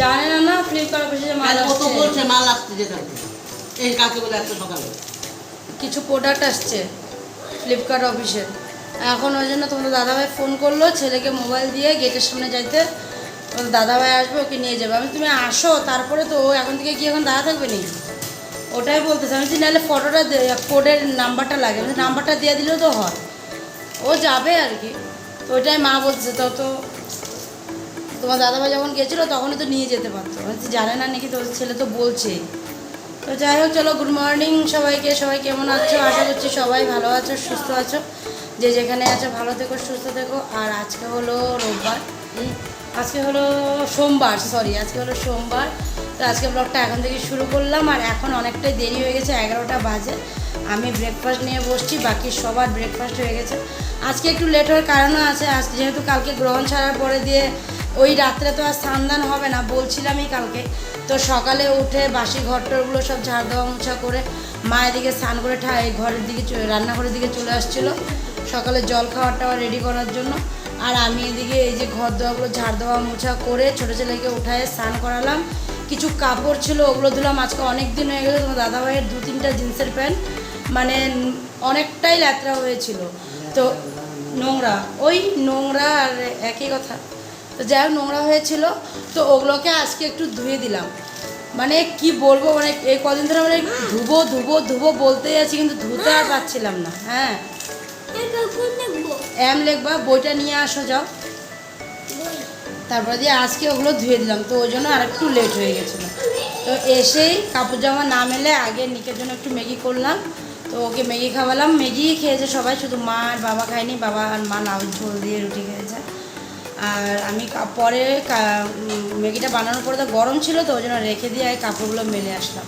জানে না না ফ্লিপকার্ট অফিসে মাল আর ও তো বলছে মাল আসছে যেটা এই কাকে বলে সকালে। কিছু প্রোডাক্ট আসছে ফ্লিপকার্ট অফিসে এখন ওই জন্য তোমাদের দাদাভাই ফোন করল ছেলেকে মোবাইল দিয়ে গেটের সামনে যাইতে। ওদের দাদাভাই আসবে ওকে নিয়ে যাবে। আমি তুমি আসো তারপরে তো ও এখন থেকে কি এখন দাঁড়া থাকবে নি ওটাই বলতেছে। আমি নাহলে ফটোটা কোডের নাম্বারটা লাগে। আমি নাম্বারটা দিয়ে দিলেও তো হয়। ও যাবে আর কি। তো ওইটাই মা বলছে তো তো তোমার দাদাভাই যখন গেছিল তখনই তো নিয়ে যেতে পারতো। জানে না নাকি তোর ছেলে তো বলছে। তো যাই হোক, চলো গুড মর্নিং সবাইকে, সবাই কেমন আছো? আশা করছি সবাই ভালো আছো, সুস্থ আছো। যে যেখানে আছো, ভালো থেকো, সুস্থ থেকো। আর আজকে হলো রোববার। আজকে হলো সোমবার সরি আজকে হলো সোমবার। তো আজকে ব্লগটা এখন থেকে শুরু করলাম। আর এখন অনেকটাই দেরি হয়ে গেছে, এগারোটা বাজে। আমি ব্রেকফাস্ট নিয়ে বসছি, বাকি সবার ব্রেকফাস্ট হয়ে গেছে। আজকে একটু লেট হওয়ার কারণও আছে। আজকে যেহেতু কালকে গ্রহণ ছাড়ার পরে দিয়ে ওই রাত্রে তো আর স্নান হবে না বলছিলামই কালকে। তো সকালে উঠে বাসি ঘরটরগুলো সব ঝাড় দেওয়া মোছা করে মা এদিকে স্নান করে ঠাই ঘরের দিকে রান্নাঘরের দিকে চলে আসছিল। সকালে জল খাওয়াটা রেডি করার জন্য। আর আমি এদিকে এই যে ঘর দেওয়াগুলো ঝাড় দেওয়া মোছা করে ছোটো ছেলেকে উঠায় স্নান করালাম। কিছু কাপড় ছিল, ওগুলো ধুলাম। আজকে অনেক দিন হয়ে গেলো, তোমার দাদাভাইয়ের দু তিনটা জিন্সের প্যান্ট। মানে অনেকটাই ল্যাতরা হয়েছিল। তো নোংরা, ওই নোংরা আর একই কথা। তো যাই হোক নোংরা হয়েছিল। তো ওগুলোকে আজকে একটু ধুয়ে দিলাম। মানে কি বলব মানে এই কদিন ধরে মানে ধুবো ধুবো ধুবো বলতেই আছি কিন্তু ধুতে আর পারছিলাম না। হ্যাঁ। এম লেখবা বইটা নিয়ে আসো যাও। তারপরে দিয়ে আজকে ওগুলো ধুয়ে দিলাম। তো ওই জন্য আর একটু লেট হয়ে গেছিল। তো এসেই কাপড় জামা না মেলে আগে নিকের জন্য একটু ম্যাগি করলাম। তো ওকে ম্যাগি খাওয়ালাম। ম্যাগি খেয়েছে সবাই শুধু মা আর বাবা খায়নি। বাবা আর মা লাউ ঝোল দিয়ে রুটি খেয়েছে। আর আমি পরে ম্যাগিটা বানানোর পরে তো গরম ছিল তো ওই জন্য রেখে দিয়ে কাপড়গুলো মেলে আসলাম।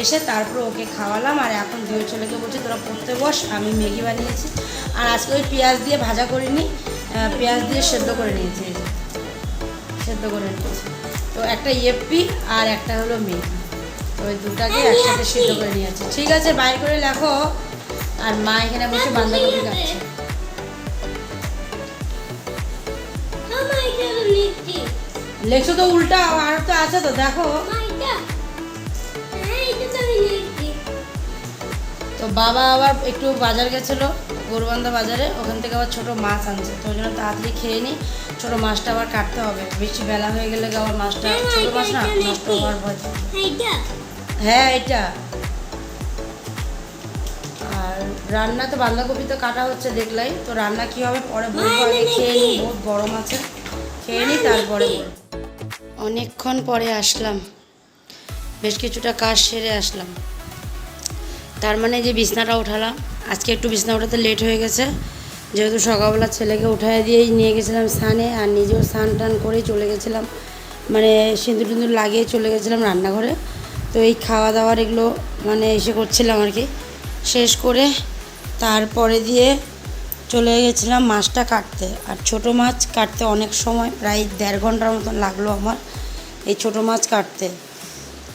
এসে তারপর ওকে খাওয়ালাম আর এখন দুই ছেলেকে বলছি তোরা পড়তে বস আমি ম্যাগি বানিয়েছি। আর আজকে ওই পেঁয়াজ দিয়ে ভাজা করিনি পেঁয়াজ দিয়ে সেদ্ধ করে নিয়েছি। এই যে। সেদ্ধ করে নিয়েছি। তো একটা ইয়েপি আর একটা হলো মেগি তো ওই দুটাকে একসাথে সিদ্ধ করে নিয়েছি। ঠিক আছে বাইর করে লেখো। আর মা এখানে বসে বাঁধাকপি কাটছে। লেখছো তো উল্টা আর তো আছে তো দেখো। তো বাবা আবার একটু বাজার গেছিল গরুবান্ধা বাজারে। ওখান থেকে আবার ছোটো মাছ আনছে। তো ওই জন্য তাড়াতাড়ি খেয়ে নিই ছোটো মাছটা আবার কাটতে হবে। বেশি বেলা হয়ে গেলে আবার মাছটা ছোটো মাছ না নষ্ট হওয়ার ভয় হ্যাঁ এটা আর রান্না তো বাঁধাকপি তো কাটা হচ্ছে দেখলাই। তো রান্না কি হবে? পরে বলব। আগে খেয়ে নিই বহুত গরম আছে। খেয়ে নিই তারপরে বলব। অনেকক্ষণ পরে আসলাম। বেশ কিছুটা কাজ সেরে আসলাম। তার মানে যে বিছনাটা উঠালাম, আজকে একটু বিছনা উঠাতে লেট হয়ে গেছে। যেহেতু সকালবেলা ছেলেকে উঠায় দিয়েই নিয়ে গেছিলাম স্নানে, আর নিজেও স্নান টান করেই চলে গেছিলাম। মানে সিঁদুর টিন্দুর লাগিয়ে চলে গেছিলাম রান্নাঘরে। তো এই খাওয়া দাওয়ার এগুলো মানে এসে করছিলাম আর কি। শেষ করে তারপরে দিয়ে চলে গেছিলাম মাছটা কাটতে। আর ছোট মাছ কাটতে অনেক সময়, প্রায় দেড় ঘণ্টার মতন লাগল আমার এই ছোট মাছ কাটতে।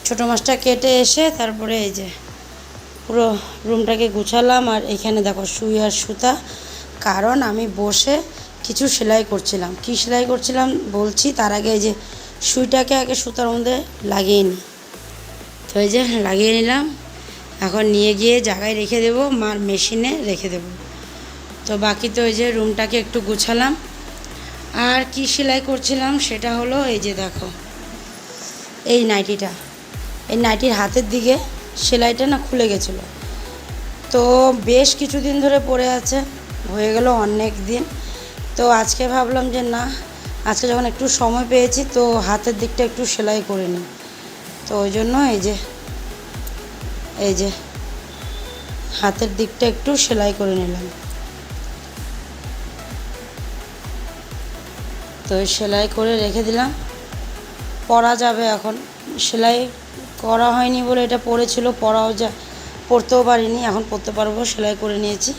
ছোট মাছটা কেটে এসে তারপরে এই যে পুরো রুমটাকে গুছালাম আর এখানে দেখো সুই আর সুতা। কারণ আমি বসে কিছু সেলাই করছিলাম। কি সেলাই করছিলাম বলছি, তার আগে এই যে সুইটাকে আগে সুতার মধ্যে লাগিয়ে নিই তো এই যে লাগিয়ে নিলাম। এখন নিয়ে গিয়ে জায়গায় রেখে দেবো, মার মেশিনে রেখে দেবো। তো বাকি তো এই যে রুমটাকে একটু গুছালাম। আর কি সেলাই করছিলাম সেটা হলো এই যে দেখো। এই নাইটিটা। এই নাইটির হাতের দিকে সেলাইটা না খুলে গেছিল। তো বেশ কিছুদিন ধরে পড়ে আছে, হয়ে গেল অনেক দিন। তো আজকে ভাবলাম যে না, আজকে যখন একটু সময় পেয়েছি তো হাতের দিকটা একটু সেলাই করে নিই। তো ওই জন্য এই যে এই যে হাতের দিকটা একটু সেলাই করে নিলাম। তো সেলাই করে রেখে দিলাম। পরা যাবে এখন। সেলাই করা হয়নি বলে এটা পড়েছিল পরাও যা পরতেও পারিনি, এখন পরতে পারব, সেলাই করে নিয়েছি।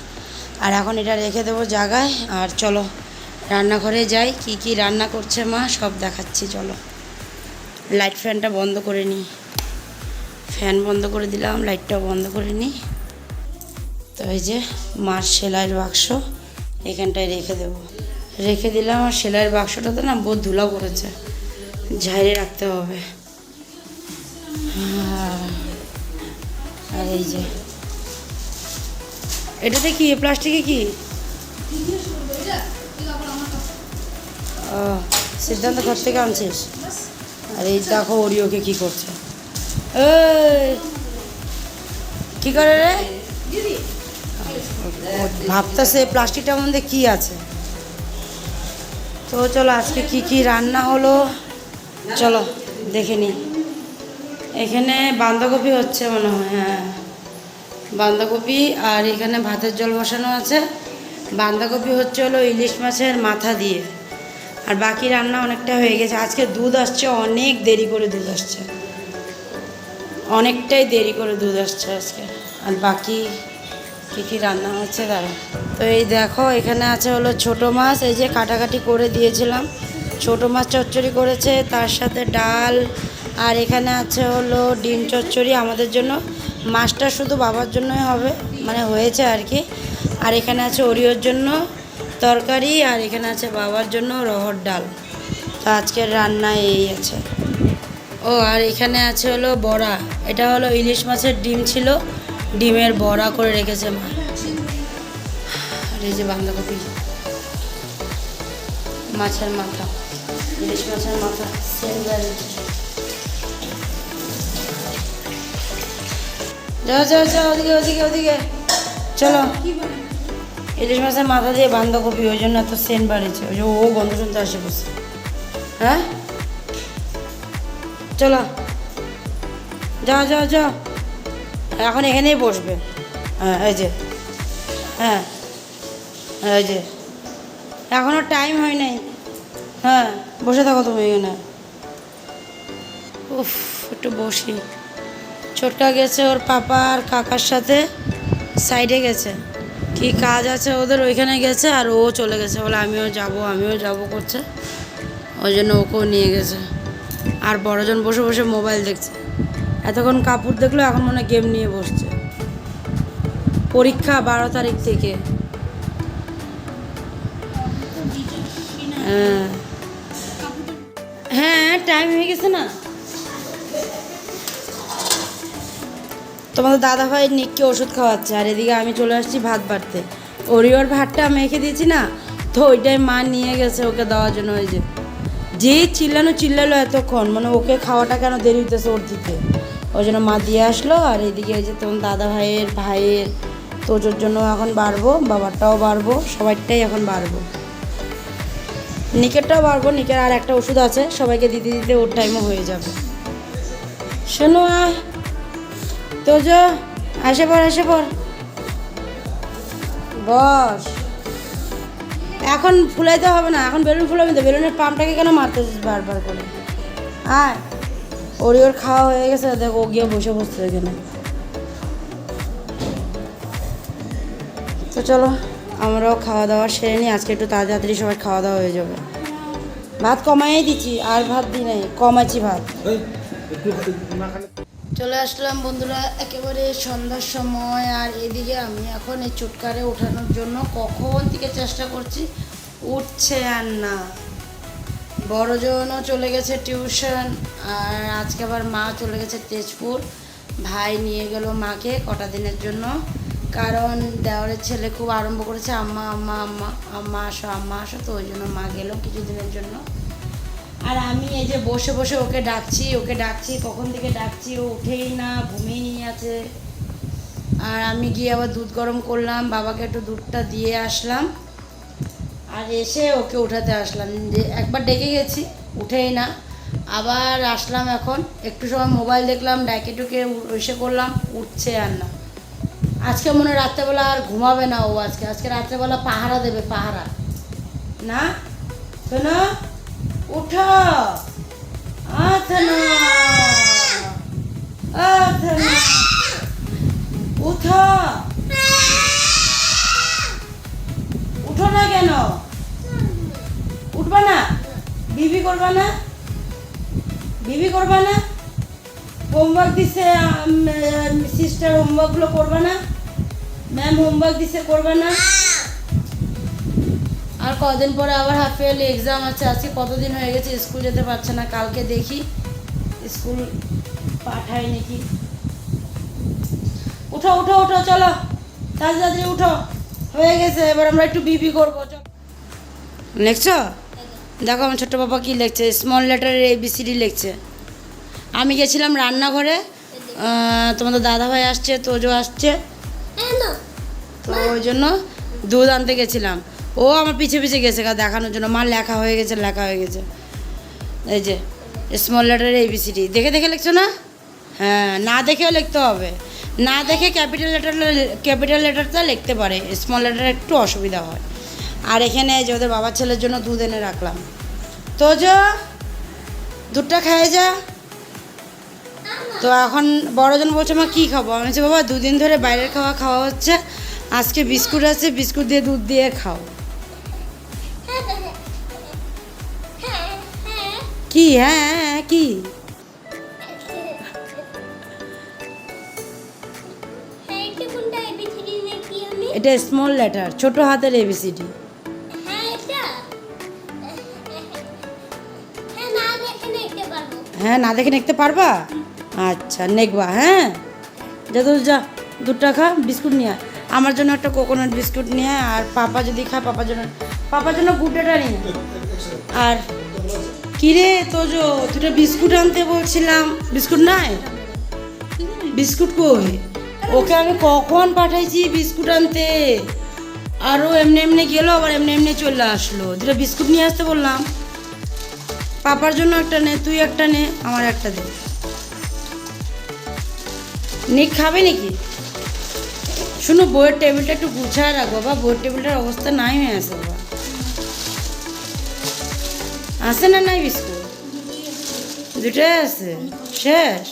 আর এখন এটা রেখে দেবো জায়গায়। আর চলো, রান্নাঘরে যাই, কি কি রান্না করছে মা, সব দেখাচ্ছি, চলো। লাইট ফ্যানটা বন্ধ করে নিই ফ্যান বন্ধ করে দিলাম, লাইটটাও বন্ধ করে নিই তো এই যে মার সেলাইয়ের বাক্স, এখানটায় রেখে দেবো। রেখে দিলাম আর সেলাইয়ের বাক্সটাতে না বহুত ধুলা পড়েছে। ঝাইরে রাখতে হবে। হ্যাঁ। আর এই যে। এটাতে কি প্লাস্টিকে কি? সিদ্ধান্ত ঘর থেকে আনছিস? আর এই দেখো ওরিওকে কি করছে। কি করে রে? ভাবতেছে প্লাস্টিকটার মধ্যে কি আছে? তো চলো আজকে কি কি রান্না হলো? চলো, দেখে নিই। এখানে বাঁধাকপি হচ্ছে মনে হয় হ্যাঁ। বাঁধাকপি আর এখানে ভাতের জল বসানো আছে। বাঁধাকপি হচ্ছে হলো ইলিশ মাছের মাথা দিয়ে। আর বাকি রান্না অনেকটা হয়ে গেছে। আজকে দুধ আসছে, অনেক দেরি করে দুধ আসছে। অনেকটাই দেরি করে দুধ আসছে আজকে। আর বাকি কী কী রান্না হচ্ছে, দাঁড়া। তো এই দেখো, এখানে আছে হলো ছোট মাছ, এই যে কাটাকাটি করে দিয়েছিলাম। ছোট মাছ চচ্চড়ি করেছে, তার সাথে ডাল, আর এখানে আছে হলো ডিম চচ্চড়ি। আমাদের জন্য মাছটা শুধু বাবার জন্যই হবে মানে হয়েছে আর কি। আর এখানে আছে ওরিওর জন্য তরকারি, আর এখানে আছে বাবার জন্য রহর ডাল। তো আজকের রান্না এই আছে। ও, আর এখানে আছে হলো বড়া। এটা হলো ইলিশ মাছের ডিম ছিল ডিমের বড়া করে রেখেছে মা। আর এই যে বাঁধাকপি। মাছের মাথা। ইলিশ মাছের মাথা। ভ্যারাইটি যাও যাও যাও, ওদিকে ওদিকে ওদিকে। চলো। ইলিশ মাছের মাথা দিয়ে বাঁধাকপি, ওই জন্য এত সেন্ট বাড়িয়েছে। ওই যে ও গন্ধ শুনতে আসে বসে। হ্যাঁ? চলো। যাও যাও যাও। এখন এখানেই বসবে। হ্যাঁ এই যে। হ্যাঁ এই যে। এখনও টাইম হয় নাই। হ্যাঁ বসে থাকো তুমি এখানে। উফ, একটু বসি। ছোটকা গেছে ওর পাপা আর কাকার সাথে সাইডে গেছে। কি কাজ আছে ওদের? ওইখানে গেছে আর ও চলে গেছে। বলে আমিও যাব আমিও যাব করছে। ওই জন্য ওকেও নিয়ে গেছে। আর বড়জন বসে বসে মোবাইল দেখছে। এতক্ষণ কাপড় দেখল, এখন মনে হয় গেম নিয়ে বসছে। পরীক্ষা বারো তারিখ থেকে। হ্যাঁ। হ্যাঁ টাইম হয়ে গেছে না। তোমাদের দাদা ভাই নিককে ওষুধ খাওয়াচ্ছে, আর এদিকে আমি চলে আসছি ভাত বাড়তে। ওরিওর ভাতটা মেখে দিয়েছি না, তো ওইটাই মা নিয়ে গেছে ওকে দেওয়ার জন্য, ওই যে। যে চিল্লানো চিল্লালো এতক্ষণ মানে ওকে খাওয়াটা কেন দেরি হইতেছে ওর দিতে ওই জন্য মা দিয়ে আসলো, আর এদিকে এই যে তোমার দাদা ভাইয়ের ভাইয়ের তোজোর জন্য এখন বাড়বো, বাবারটাও বাড়বো সবাইটাই এখন বাড়বো। নিকেরটাও বাড়বো, নিকের আর একটা ওষুধ আছে, সবাইকে দিতে দিতে ওর টাইমও হয়ে যাবে। শোনো আয় তোজো আসে পর আসে পর বস। এখন ফুলাইতে হবে না, এখন বেলুন ফুলাবি তো, বেলুনের পাম্পটাকে কেন মারতেছিস বারবার করে? আয়। ওর ওর খাওয়া হয়ে গেছে, দেখ ও গিয়ে বসে বসছে এখানে। তো চলো, আমরাও খাওয়া দাওয়া সেরে নিই, আজকে একটু তাড়াতাড়ি সবাই খাওয়া দাওয়া হয়ে যাবে। ভাত কমাই দিচ্ছি, আর ভাত দিই নাই, কমাচ্ছি ভাত। চলে আসলাম বন্ধুরা, একেবারে সন্ধ্যার সময়, আর এদিকে আমি এখন এই চুটকারে ওঠানোর জন্য কখন থেকে চেষ্টা করছি, উঠছে আর না। বড়জনও চলে গেছে টিউশন, আর আজকে আবার মা চলে গেছে তেজপুর। ভাই নিয়ে গেল মাকে কটা দিনের জন্য। কারণ দেওয়ারের ছেলে খুব আরম্ভ করেছে আম্মা আম্মা আম্মা আম্মা আসো আম্মা আসো, তো ওই জন্য মা গেল কিছুদিনের জন্য। আর আমি এই যে বসে বসে ওকে ডাকছি ওকে ডাকছি, কখন থেকে ডাকছি, ও উঠেই না, ঘুমিয়ে নিয়ে আছে। আর আমি গিয়ে আবার দুধ গরম করলাম, বাবাকে একটু দুধটা দিয়ে আসলাম। আর এসে ওকে উঠাতে আসলাম। যে একবার ডেকে গেছি, উঠেই না। আবার আসলাম এখন। একটু সময় মোবাইল দেখলাম ডাকে টুকে এসে করলাম, উঠছে আর না। আজকে মনে হয় রাত্রেবেলা আর ঘুমাবে না ও আজকে। আজকে রাত্রেবেলা পাহারা দেবে, পাহারা। না? শোনো। উঠো। উঠো। উঠো না কেন? উঠবা না। বিবি করবা না। বিবি করবা না। হোমওয়ার্ক দিছে সিস্টার হোমওয়ার্কগুলো করবা না। ম্যাম হোমওয়ার্ক দিছে, করবা না। আর কদিন পরে আবার হাফ ইয়ারলি এক্সাম আছে। আজকে কতদিন হয়ে গেছে স্কুল যেতে পারছে না, কালকে দেখি। স্কুল পাঠায় নাকি। উঠো উঠো উঠো, চলো। তাড়াতাড়ি উঠো। হয়ে গেছে, এবার আমরা একটু বিপি করব, চলো। লিখছো দেখো আমার ছোট্ট বাবা কী লিখছে? স্মল লেটারের এবিসিডি লিখছে। আমি গেছিলাম রান্নাঘরে তোমাদের দাদাভাই আসছে তোজো আসছে। তো ওই জন্য দুধ আনতে গেছিলাম। ও আমার পিছে পিছে গেছে দেখানোর জন্য। মা লেখা হয়ে গেছে লেখা হয়ে গেছে। এই যে স্মল লেটারের এবিসিডি দেখে দেখে লিখছো না? হ্যাঁ না দেখেও লিখতে হবে। না দেখে ক্যাপিটাল লেটার ক্যাপিটাল লেটারটা লিখতে পারে। স্মল লেটার একটু অসুবিধা হয়। আর এখানে যে ওদের বাবার ছেলের জন্য দুধ এনে রাখলাম। তো যা দুধটা খায় যা। তো এখন বড়জন বলছে মা কী খাব? আমি বলছি বাবা দুদিন ধরে বাইরের খাওয়া খাওয়া হচ্ছে। আজকে বিস্কুট আছে বিস্কুট দিয়ে দুধ দিয়ে খাও। কি? হ্যাঁ হ্যাঁ, হ্যাঁ কি এটা স্মল লেটার ছোট হাতের এবিসিডি হ্যাঁ না দেখে লিখতে পারবা? আচ্ছা নেকবা হ্যাঁ? যা তো যা, দুধটা খা, বিস্কুট নিয়ে। আমার জন্য একটা কোকোনাট বিস্কুট নিয়ে আর পাপা যদি খা, পাপার জন্য পাপার জন্য গুড্ডাটা নিয়ে। আর কিরে তোজো, দুটো বিস্কুট আনতে বলছিলাম। বিস্কুট নাই? বিস্কুট কই? ওকে আমি কখন পাঠাইছি বিস্কুট আনতে? আরও এমনি এমনি গেলো, আবার এমনি এমনি চলে আসলো। দুটো বিস্কুট নিয়ে আসতে বললাম। পাপার জন্য একটা নে, তুই একটা নে, আমার একটা দে। নিক, খাবে নাকি? শুনো, বইয়ের টেবিলটা একটু গুছায় রাখব বা বইয়ের টেবিলটার অবস্থা নাই হয়ে আছে বাবা। আছে না নাই বিস্কুট? দুটাই আছে, শেষ।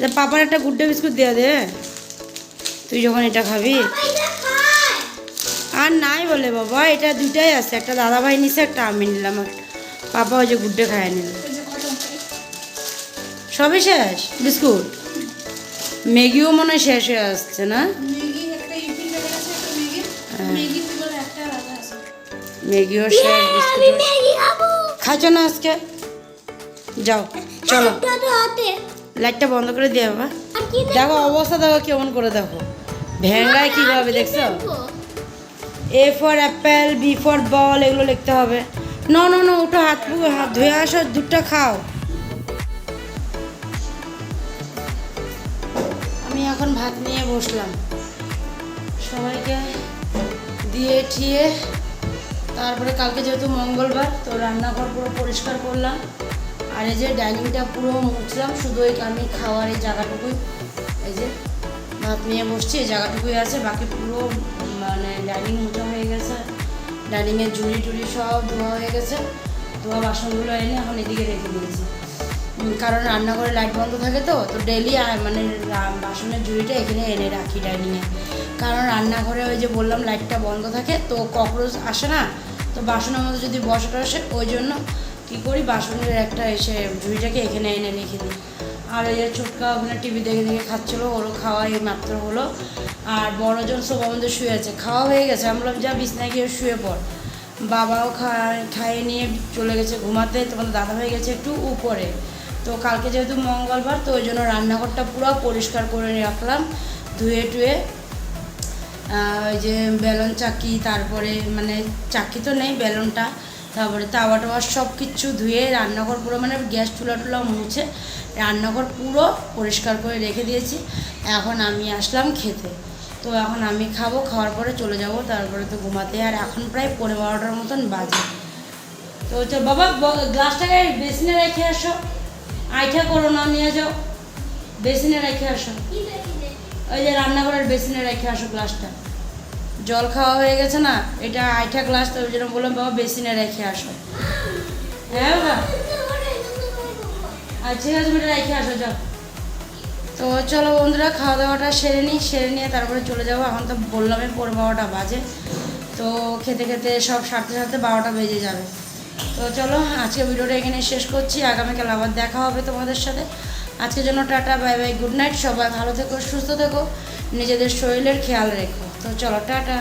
তা পাপার একটা গুড্ডে বিস্কুট দেওয়া দে। তুই যখন এটা খাবি। আর নাই বলে বাবা, এটা দুইটাই আছে, একটা দাদা ভাই নিছে, একটা আমি নিলাম পাপা ওই যে গুড্ডে খায় নিল সবই শেষ? বিস্কুট? ম্যাগিও মনে হয় শেষ হয়ে আসছে না? হ্যাঁ। ম্যাগিও শেষ বিস্কুট খাচ্ছ না আজকে? যাও চলো। লাইটটা বন্ধ করে দিয়ে বাবা। দেখো অবস্থা দেখো কেমন করে দেখো। ভেঙ্গায় কীভাবে দেখছ? A for apple B for ball এগুলো লিখতে হবে। ন ন ন ওটা হাত হাত ধুয়ে আসো, দুধটা খাও। আমি এখন ভাত নিয়ে বসলাম। সবাইকে দিয়ে ঠিয়ে তারপরে কালকে যেহেতু মঙ্গলবার, তো রান্নাঘর পুরো পরিষ্কার করলাম। আর এই যে ডাইনিংটা পুরো মুছলাম, শুধু ওই আমি খাওয়ার এই জায়গাটুকুই। এই যে ভাত নিয়ে বসছি, এই জায়গাটুকুই আছে, বাকি পুরো মানে ডাইনিং মোছা হয়ে গেছে। ডাইনিংয়ের ঝুড়ি টুড়ি সব ধোয়া হয়ে গেছে। ধোয়া বাসনগুলো এনে এখন এদিকে রেখে দিয়েছি। কারণ রান্নাঘরে লাইট বন্ধ থাকে তো তো ডেলি মানে বাসনের ঝুড়িটা এখানে এনে রাখি ডাইনিংয়ে কারণ রান্নাঘরে ওই যে বললাম লাইটটা বন্ধ থাকে, তো ককরোচ আসে না, তো বাসনের মধ্যে যদি বসে টসে ওই জন্য কী করি, বাসনের একটা এসে ঝুড়িটাকে এখানে এনে রেখে দিই। আর ওই ছোটকা ওখানে টিভি দেখে দেখে খাচ্ছিলো, ওরও খাওয়া এই মাত্র হলো। আর বড়জন সব আমাদের শুয়ে আছে। খাওয়া হয়ে গেছে। আমি বললাম, যা বিছনায় গিয়ে শুয়ে পড়। বাবাও খাইয়ে নিয়ে চলে গেছে ঘুমাতে। তোমাদের দাদা হয়ে গেছে একটু উপরে। তো কালকে যেহেতু মঙ্গলবার, তো ওই জন্য রান্নাঘরটা পুরো পরিষ্কার করে রাখলাম। ধুয়ে টুয়ে ওই যে বেলন চাকি, তারপরে মানে চাকি তো নেই, বেলনটা। তারপরে তাওয়া টাওয়া সব কিছু ধুয়ে রান্নাঘর পুরো মানে গ্যাস চুলা টুলা মুছে রান্নাঘর পুরো পরিষ্কার করে রেখে দিয়েছি। এখন আমি আসলাম খেতে। তো এখন আমি খাব, খাওয়ার পরে চলে যাব, তারপরে তো ঘুমাতে। আর এখন প্রায় পনেরো বারোটার মতন বাজে। তো বাবা গ্লাসটাকে বেসিনে রেখে আসো। আইঠা করো না, নিয়ে যাও। বেসিনে রেখে আসো। ওই যে রান্নাঘরের বেসিনে রেখে আসো গ্লাসটা। জল খাওয়া হয়ে গেছে না, এটা আইঠা গ্লাস তো ওই জন্য বললাম, বাবা, বেসিনে রেখে আসো। হ্যাঁ বাবা? আছে, বেটা, রেখে আসো, যাও। তো চলো বন্ধুরা, খাওয়া দাওয়াটা সেরে নিই, সেরে নিয়ে তারপরে চলে যাব। এখন তো বললামই পনেরো বারোটা বাজে, তো খেতে খেতে সব সারতে সারতে বারোটা বেজে যাবে। তো চলো আজকে ভিডিওটা এখানে শেষ করছি। আগামীকাল আবার দেখা হবে তোমাদের সাথে। আজকের জন্য tata, bye bye, good night. সবাই ভালো থেকো, সুস্থ থেকো। নিজেদের শরীরের খেয়াল রেখো। তো চলো টাটা।